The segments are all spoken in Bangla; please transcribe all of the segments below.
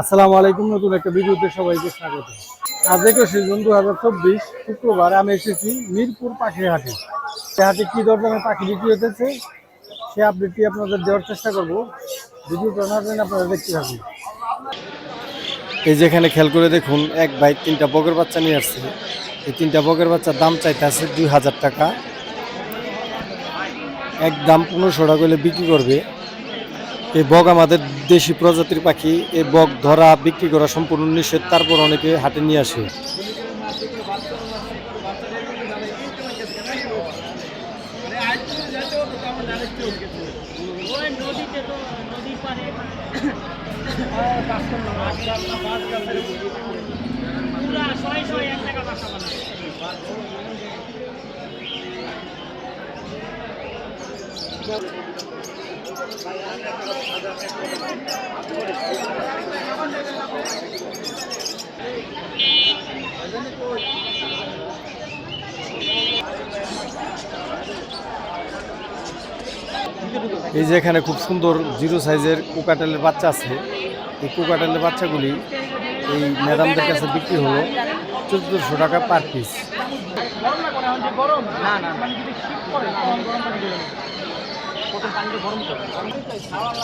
আসসালামু আলাইকুম, নতুন একটা ভিডিওতে সবাইকে স্বাগত। আজ একুশে জুন দু হাজার চব্বিশ, শুক্রবার আমি এসেছি মিরপুর পাখির হাটে। সে হাটে কী ধরনের পাখি বিক্রি হতেছে সে আপডেটটি আপনাদের দেওয়ার চেষ্টা করব। ভিডিওটা না জানেন আপনারা দেখতে থাকুন। এই যেখানে খেয়াল করে দেখুন, এক ভাই তিনটা বগের বাচ্চা নিয়ে আসছে। এই তিনটা বগের বাচ্চার দাম চাইতে আছে দুই হাজার টাকা। এক দাম পনেরোশো টাকা করে বিক্রি করবে। এই বগ আমাদের দেশি প্রজাতির পাখি, এই বগ ধরা বিক্রি করা সম্পূর্ণ নিষেধ, তারপর অনেকে হাটে নিয়ে আসে। এই যে এখানে খুব সুন্দর জিরো সাইজের কোকাটেলের বাচ্চা আছে। এই কোকাটেলের বাচ্চাগুলি এই ম্যাডামদের কাছে বিক্রি হলো চোদ্দোশো টাকা পার পিস।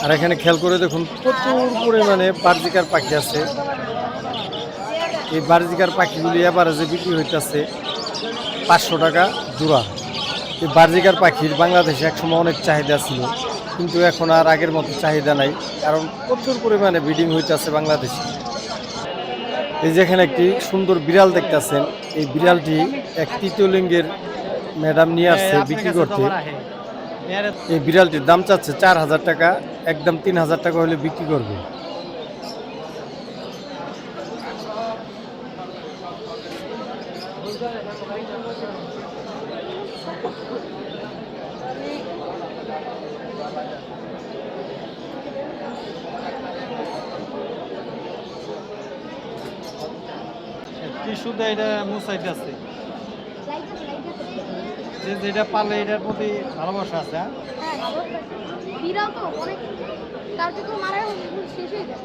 আর এখানে খেয়াল করে দেখুন, প্রচুর পরিমাণে বার্জিকার পাখি আছে। এই বার্জিকার পাখিগুলি এভারেজে বিক্রি হইতেছে, পাঁচশো টাকা জোড়া। এই বার্জিকার পাখির বাংলাদেশে একসময় অনেক চাহিদা ছিল, কিন্তু এখন আর আগের মতো চাহিদা নাই, কারণ প্রচুর পরিমাণে ব্রিডিং হইতেছে বাংলাদেশে। এই যেখানে একটি সুন্দর বিড়াল দেখতেছেন, এই বিড়ালটি এক তৃতীয় লিঙ্গের ম্যাডাম নিয়ে আসছে বিক্রি করতে। এই বিড়ালটির দাম চাচ্ছে চার হাজার টাকা, একদম তিন হাজার টাকা হলে বিক্রি করবে। টিস্যুতে এটা মুসাইতে আছে। যে যেটা পালে এটার প্রতি ভালোবাসা আছে হ্যাঁ? বিড়াল তো অনেক তার মারা শেষ হয়ে যায়।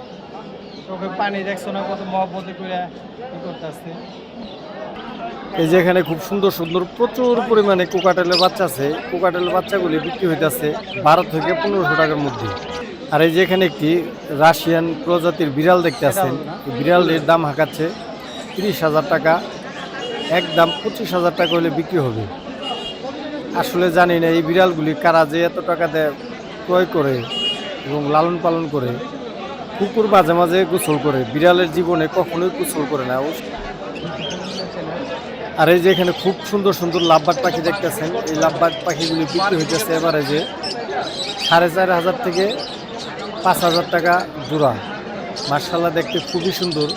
চোখে পানি দেখছ না কত মহব্বতে করে কি করতে আসছে এই যে এখানে খুব সুন্দর সুন্দর প্রচুর পরিমাণে কোকাটেলের বাচ্চা আছে। কোকাটেলের বাচ্চাগুলি বিক্রি হইতেছে বারো থেকে পনেরোশো টাকার মধ্যে। আর এই যে এখানে একটি রাশিয়ান প্রজাতির বিড়াল দেখতে আছেন। বিড়ালের দাম হাঁকাচ্ছে তিরিশ হাজার টাকা। এক দাম পঁচিশ হাজার টাকা হলে বিক্রি হবে। আসলে জানি না এই বিড়ালগুলি কারা যে এত টাকা দেয়, ক্রয় করে এবং লালন পালন করে। কুকুর মাঝে মাঝে গোসল করে, বিড়ালের জীবনে কখনোই গোসল করে না। আর এই যে এখানে খুব সুন্দর সুন্দর লাভবাগ পাখি দেখতেছেন, এই লাভবাগ পাখিগুলি বিক্রি হইতেছে এবারে যে সাড়ে চার হাজার থেকে পাঁচ হাজার টাকা জোড়া। মার্শাল্লাহ দেখতে খুবই সুন্দর।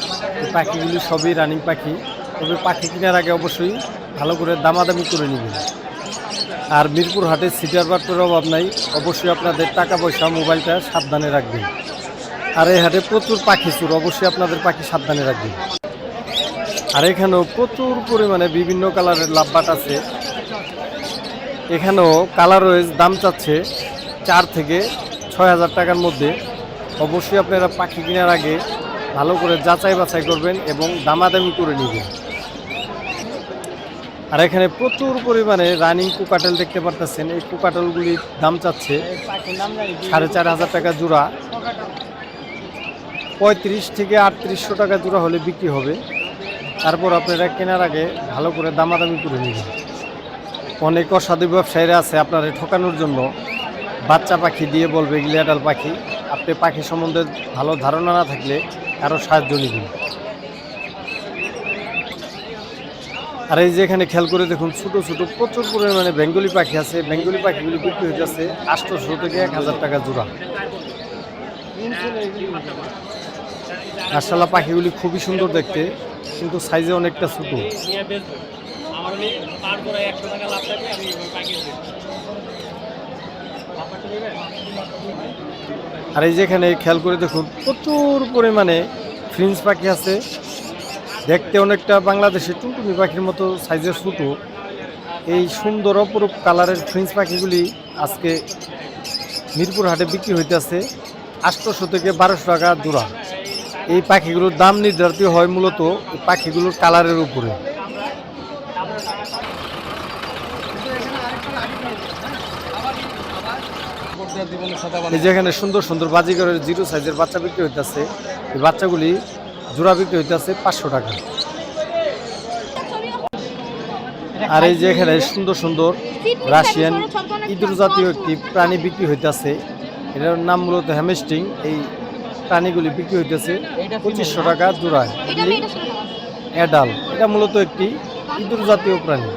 এই পাখিগুলি সবই রানিং পাখি। তবে পাখি কেনার আগে অবশ্যই ভালো করে দামাদামি করে নেবেন। আর মিরপুর হাটে সিটার বার্তের অভাব নাই। অবশ্যই আপনাদের টাকা পয়সা, মোবাইলটা সাবধানে রাখবেন। আর এই হাটে প্রচুর পাখি চুর, অবশ্যই আপনাদের পাখি সাবধানে রাখবেন। আর এখানেও প্রচুর পরিমাণে বিভিন্ন কালারের লাভবাট আছে। এখানেও কালার ওয়েজ দাম চাচ্ছে চার থেকে ছয় হাজার টাকার মধ্যে। অবশ্যই আপনারা পাখি কেনার আগে ভালো করে যাচাই বাছাই করবেন এবং দামাদামি করে নেবেন। আর এখানে প্রচুর পরিমাণে রানিং কুকাটেল দেখতে পারতেছেন। এই কুকাটেলগুলির দাম চাচ্ছে সাড়ে চার হাজার টাকা জোড়া। পঁয়ত্রিশ থেকে আটত্রিশশো টাকা জোড়া হলে বিক্রি হবে। তারপর আপনারা কেনার আগে ভালো করে দামাদামি করে নেবেন। অনেক অসাধু ব্যবসায়ীরা আছে আপনারা ঠকানোর জন্য। বাচ্চা পাখি দিয়ে বলবে গিলিয়াডাল পাখি। আপনি পাখি সম্বন্ধে ভালো ধারণা না থাকলে কারও সাহায্য নেবেন। আর এই যে এখানে খেয়াল করে দেখুন, ছোট ছোট প্রচুর পরিমাণে বেঙ্গলি পাখি আছে। বেঙ্গলি পাখিগুলি বিক্রি হয়ে যাচ্ছে আটশোশো থেকে এক হাজার টাকা জোড়া। মার্শাল্লাহ পাখিগুলি খুবই সুন্দর দেখতে, কিন্তু সাইজে অনেকটা ছোট। আর এই যেখানে খেয়াল করে দেখুন, প্রচুর পরিমাণে ফ্রিন্স পাখি আছে। দেখতে অনেকটা বাংলাদেশের টুনটুনি পাখির মতো সাইজের ছোটো। এই সুন্দর অপরূপ কালারের ফ্রিন্স পাখিগুলি আজকে মিরপুর হাটে বিক্রি হইতেছে আটশোশো থেকে বারোশো টাকা জোড়া এই পাখিগুলোর দাম নির্ধারিত হয় মূলত পাখিগুলোর কালারের উপরে। এই যে এখানে সুন্দর সুন্দর বাজিগরের জিরো সাইজের বাচ্চা বিক্রি হইতেছে। এই বাচ্চাগুলি জোড়া বিক্রি হইতেছে পাঁচশো টাকা। আর এই যে এখানে সুন্দর সুন্দর রাশিয়ান ইঁদুর জাতীয় একটি প্রাণী বিক্রি হইতেছে। এটার নাম মূলত হ্যামস্টিং। এই প্রাণীগুলি বিক্রি হইতেছে পঁচিশশো টাকা জোড়ায়। অ্যাডাল এটা মূলত একটি ইঁদুর জাতীয় প্রাণী।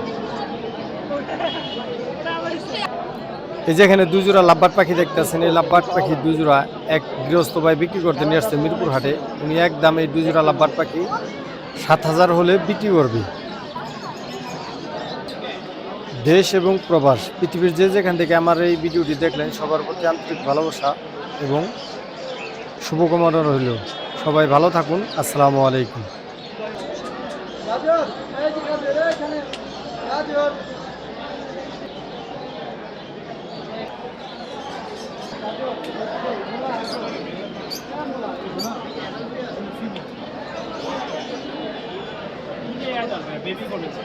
এই যে এখানে দুই জোড়া লাভবাট পাখি দেখতেছেন, এই লাভবাট পাখি দুজোড়া এক গৃহস্থ ভাই বিক্রি করতে নিয়ে আসছে মিরপুর হাটে। উনি একদম এই দুজোড়া লাভবাট পাখি সাত হাজার হলে বিক্রি করবে। দেশ এবং প্রবাস, পৃথিবীর যে যেখান থেকে আমার এই ভিডিওটি দেখলেন, সবার প্রতি আন্তরিক ভালোবাসা এবং শুভকামনা রইল। সবাই ভালো থাকুন, আসসালামু আলাইকুম। বেবি করেছে